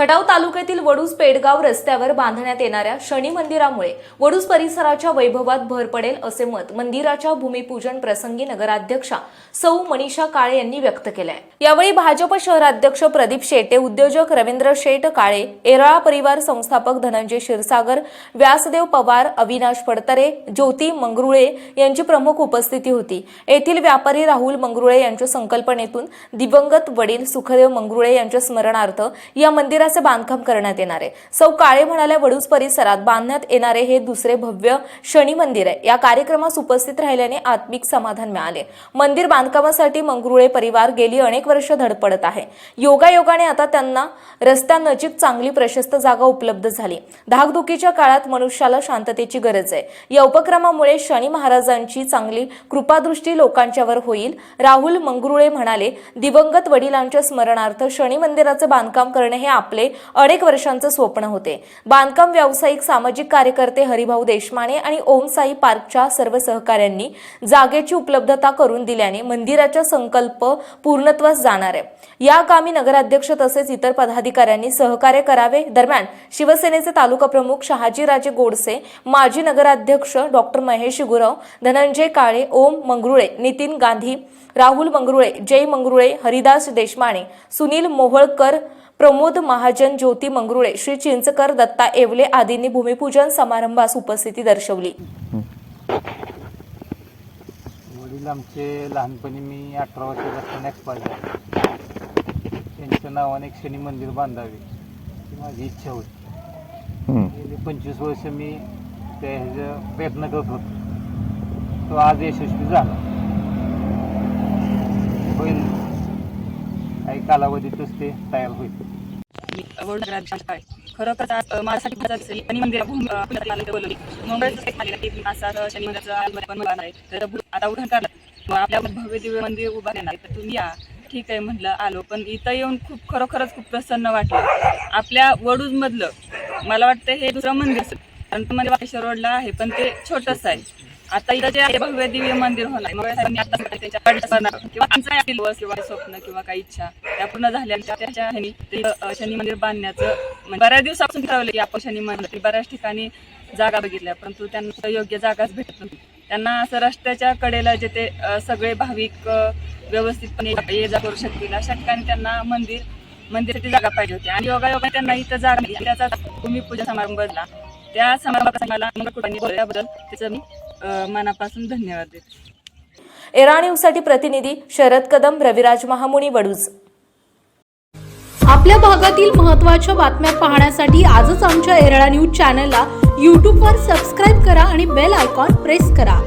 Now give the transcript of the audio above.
Khatav तालुक्यातील वडूज पेडगाव रस्त्यावर बांधण्यात येणाऱ्या शनी मंदिरामुळे वडूज परिसराच्या वैभवात भर पडेल असे मत मंदिराच्या भूमिपूजन प्रसंगी नगराध्यक्षा सौ मनीषा काळे यांनी व्यक्त केले आहे यावेळी भाजप शहराध्यक्ष प्रदीप शेटे उद्योजक रवींद्र शेट काळे एरळा परिवार संस्थापक धनंजय क्षीरसागर व्यासदेव पवार अविनाश फडतरे ज्योती मंगरुळे यांची प्रमुख उपस्थिती होती. येथील व्यापारी राहुल मंगरुळे यांच्या संकल्पनेतून दिवंगत वडील सुखदेव मंगरुळे यांच्या स्मरणार्थ या मंदिराचे बांधकाम करण्यात येणार आहे. सौ काळे म्हणाल्या वडूज परिसरात बांधण्यात येणारे हे दुसरे भव्य शनी मंदिर आहे. या कार्यक्रमास उपस्थित राहिल्याने आत्मिक समाधान मिळाले. मंदिर बांधकामासाठी मंगरुळे परिवार गेली अनेक वर्ष धडपडत आहे. योगायोगाने आता त्यांना रस्त्यानजीक चांगली प्रशस्त जागा उपलब्ध झाली. धाकधुकीच्या काळात मनुष्याला शांततेची गरज आहे. या उपक्रमामुळे शनी महाराजांची चांगली कृपादृष्टी लोकांच्यावर होईल. राहुल मंगरुळे म्हणाले दिवंगत वडिलांच्या स्मरणार्थ शनी मंदिराचे बांधकाम करणे हे आपले अनेक वर्षांचे स्वप्न होते. बांधकाम व्यावसायिक सामाजिक कार्यकर्ते हरिभाऊ देशमाने आणि ओम साई पार्कच्या सर्व सहकाऱ्यांनी जागेची उपलब्धता करून दिल्याने मंदिराचा संकल्प पूर्णत्वास जाणार आहे. या कामी नगराध्यक्ष तसेच इतर पदाधिकाऱ्यांनी सहकार्य करावे. दरम्यान शिवसेनेचे तालुका प्रमुख शहाजीराजे गोडसे माजी नगराध्यक्ष डॉक्टर महेश गुरव धनंजय काळे ओम मंगरुळे नितीन गांधी राहुल मंगरुळे जय मंगरुळे हरिदास देशमाने सुनील मोहोळकर प्रमोद महाजन ज्योती मंगरुळे श्री चिंचकर दत्ता येवले आदींनी भूमिपूजन समारंभास उपस्थिती दर्शवली. वडील आमचे लहानपणी मी अठरा वर्षाचा असताना एक्सपायर झाले त्यांच्या नावाने एक शनी मंदिर बांधावे ही माझी इच्छा होती. गेली पंचवीस वर्ष मी त्या प्रयत्न करत होतो. तो आज यशस्वी झाला होईल काही कालावधीतच ते तयार होईल. आज माझ्यासाठी शनी मंदिर बोलवली. शनी मंदिराचं पण आहे. तर आता आपल्या भव्य दिव्य मंदिर उभा येणार तर तुम्ही या. ठीक आहे म्हटलं आलो. पण इथं येऊन खूप खरोखरच खूप प्रसन्न वाटलं. आपल्या वडूजमधलं मला वाटतं हे दुसरं मंदिर असेल. कारण ते मंदिर वाकेश्वर रोडला आहे पण ते छोटंच आहे. आता इथं जे आहे भव्य दिव्य मंदिर होणार. मग आता त्यांच्या किंवा दिवस किंवा स्वप्न किंवा काही इच्छा त्या पूर्ण झाल्या. त्याच्या ह्यानी शनी मंदिर बांधण्याचं म्हणजे बऱ्याच दिवसापासून ठरवलं की आपण शनी मंदिर बऱ्याच ठिकाणी जागा बघितल्या परंतु त्यांना योग्य जागाच भेटत नव्हती. त्यांना असं रस्त्याच्या कडेला जे ते सगळे भाविक व्यवस्थितपणे ये जा करू शकतील अशा ठिकाणी त्यांना मंदिर मंदिराची जागा पाहिजे होती. आणि योगायोगा त्यांना इथं जागा त्याचा भूमिपूजन समारंभ झाला त्या बोलल्याबद्दल त्याचं मी मनापासून धन्यवाद देते. एरा न्यूजसाठी प्रतिनिधी शरद कदम रविराज महामुनी वडूज. आपल्या भागातील महत्त्वाच्या बातम्या पाहण्यासाठी आजच आमच्या एरळा न्यूज चॅनलला यूट्यूबवर सबस्क्राईब करा आणि बेल आयकॉन प्रेस करा.